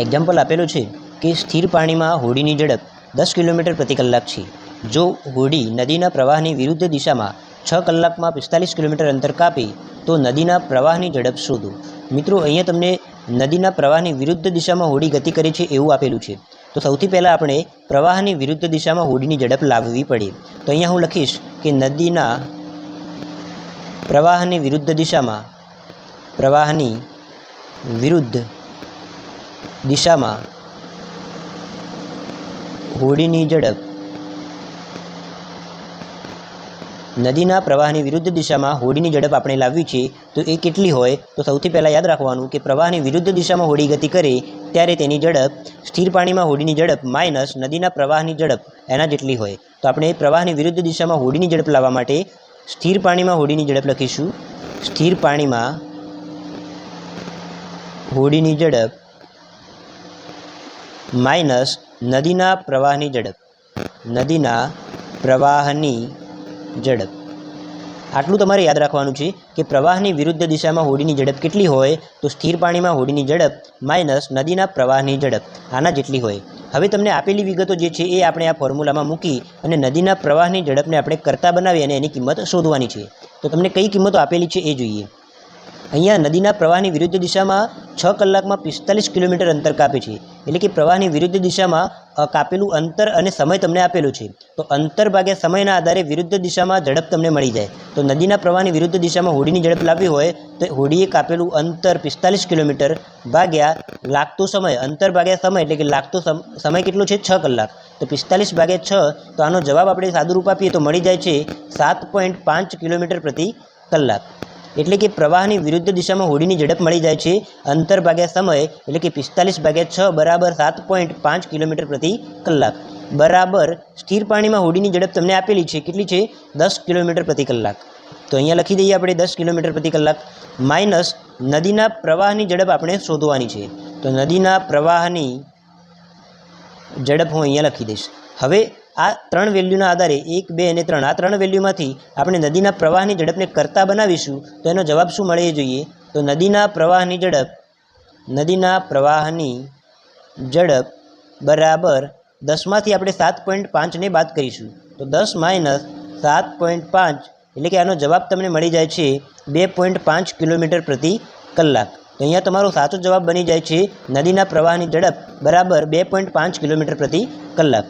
Example આપેલું છે કે સ્થિર પાણીમાં હોડીની ઝડપ દસ કિલોમીટર પ્રતિ કલાક છે. જો હોડી નદીના પ્રવાહની વિરુદ્ધ દિશામાં છ કલાકમાં પિસ્તાલીસ કિલોમીટર અંતર કાપે, તો નદીના પ્રવાહની ઝડપ શોધો. મિત્રો, અહીંયા તમને નદીના પ્રવાહની વિરુદ્ધ દિશામાં હોડી ગતિ કરે છે એવું આપેલું છે. તો સૌથી પહેલાં આપણે પ્રવાહની વિરુદ્ધ દિશામાં હોડીની ઝડપ લાવવી પડે. તો અહીંયા હું લખીશ કે નદીના પ્રવાહની વિરુદ્ધ દિશામાં પ્રવાહની વિરુદ્ધ દિશામાં હોડીની ઝડપ નદીના પ્રવાહની વિરુદ્ધ દિશામાં હોડીની ઝડપ આપણે લાવવી છે, તો એ કેટલી હોય? તો સૌથી પહેલાં યાદ રાખવાનું કે પ્રવાહની વિરુદ્ધ દિશામાં હોડી ગતિ કરે, ત્યારે તેની ઝડપ સ્થિર પાણીમાં હોડીની ઝડપ માઇનસ નદીના પ્રવાહની ઝડપ એના જેટલી હોય. તો આપણે પ્રવાહની વિરુદ્ધ દિશામાં હોડીની ઝડપ લાવવા માટે સ્થિર પાણીમાં હોડીની ઝડપ લખીશું. સ્થિર પાણીમાં હોડીની ઝડપ માઇનસ નદીના પ્રવાહની ઝડપ. નદીના પ્રવાહની ઝડપ. આટલું તમારે યાદ રાખવાનું છે કે પ્રવાહની વિરુદ્ધ દિશામાં હોડીની ઝડપ કેટલી હોય તો સ્થિર પાણીમાં હોડીની ઝડપ માઇનસ નદીના પ્રવાહની ઝડપ આના જેટલી હોય. હવે તમને આપેલી વિગતો જે છે એ આપણે આ ફોર્મ્યુલામાં મૂકી અને નદીના પ્રવાહની ઝડપને આપણે કરતા બનાવી અને એની કિંમત શોધવાની છે. તો તમને કઈ કિંમતો આપેલી છે એ જોઈએ. અહીંયા નદીના પ્રવાહની વિરુદ્ધ દિશામાં છ કલાકમાં પિસ્તાલીસ કિલોમીટર અંતર કાપે છે. એટલે કે પ્રવાહની વિરુદ્ધ દિશામાં કાપેલું અંતર અને સમય તમને આપેલું છે. તો અંતર ભાગ્યા સમયના આધારે વિરુદ્ધ દિશામાં ઝડપ તમને મળી જાય. તો નદીના પ્રવાહની વિરુદ્ધ દિશામાં હોડીની ઝડપ લાવવી હોય, તો હોડીએ કાપેલું અંતર પિસ્તાલીસ કિલોમીટર ભાગ્યા લાગતો સમય. અંતર ભાગ્યા સમય એટલે કે લાગતો સમ- સમય કેટલો છે? છ કલાક. તો પિસ્તાલીસ ભાગ્યા છ, તો આનો જવાબ આપણે સાદુરૂપ આપીએ તો મળી જાય છે સાત પોઈન્ટ પાંચ કિલોમીટર પ્રતિ કલાક. એટલે કે પ્રવાહની વિરુદ્ધ દિશામાં હોડીની ઝડપ મળી જાય છે. અંતર ભાગ્યા સમય, એટલે કે પિસ્તાલીસ ભાગ્યા છ બરાબર સાત પોઈન્ટ પાંચ કિલોમીટર પ્રતિ કલાક. બરાબર, સ્થિર પાણીમાં હોડીની ઝડપ તમને આપેલી છે. કેટલી છે? દસ કિલોમીટર પ્રતિ કલાક. તો અહીંયા લખી દઈએ આપણે દસ કિલોમીટર પ્રતિ કલાક. માઇનસ, નદીના પ્રવાહની ઝડપ આપણે શોધવાની છે. તો નદીના પ્રવાહની ઝડપ હું અહીંયા લખી દઈશ. હવે આ ત્રણ વેલ્યુના આધારે એક, બે અને ત્રણ, આ ત્રણ વેલ્યુમાંથી આપણે નદીના પ્રવાહની ઝડપને કરતા બનાવીશું, તો એનો જવાબ શું મળે જોઈએ. તો નદીના પ્રવાહની ઝડપ, નદીના પ્રવાહની ઝડપ બરાબર દસમાંથી આપણે સાત પોઈન્ટ પાંચને બાદ કરીશું. તો દસ માઇનસ સાત પોઈન્ટ પાંચ, એટલે કે આનો જવાબ તમને મળી જાય છે બે પોઈન્ટ પાંચ કિલોમીટર પ્રતિ કલાક. તો અહીંયા તમારો સાચો જવાબ બની જાય છે નદીના પ્રવાહની ઝડપ બરાબર બે પોઈન્ટ પાંચ કિલોમીટર પ્રતિ કલાક.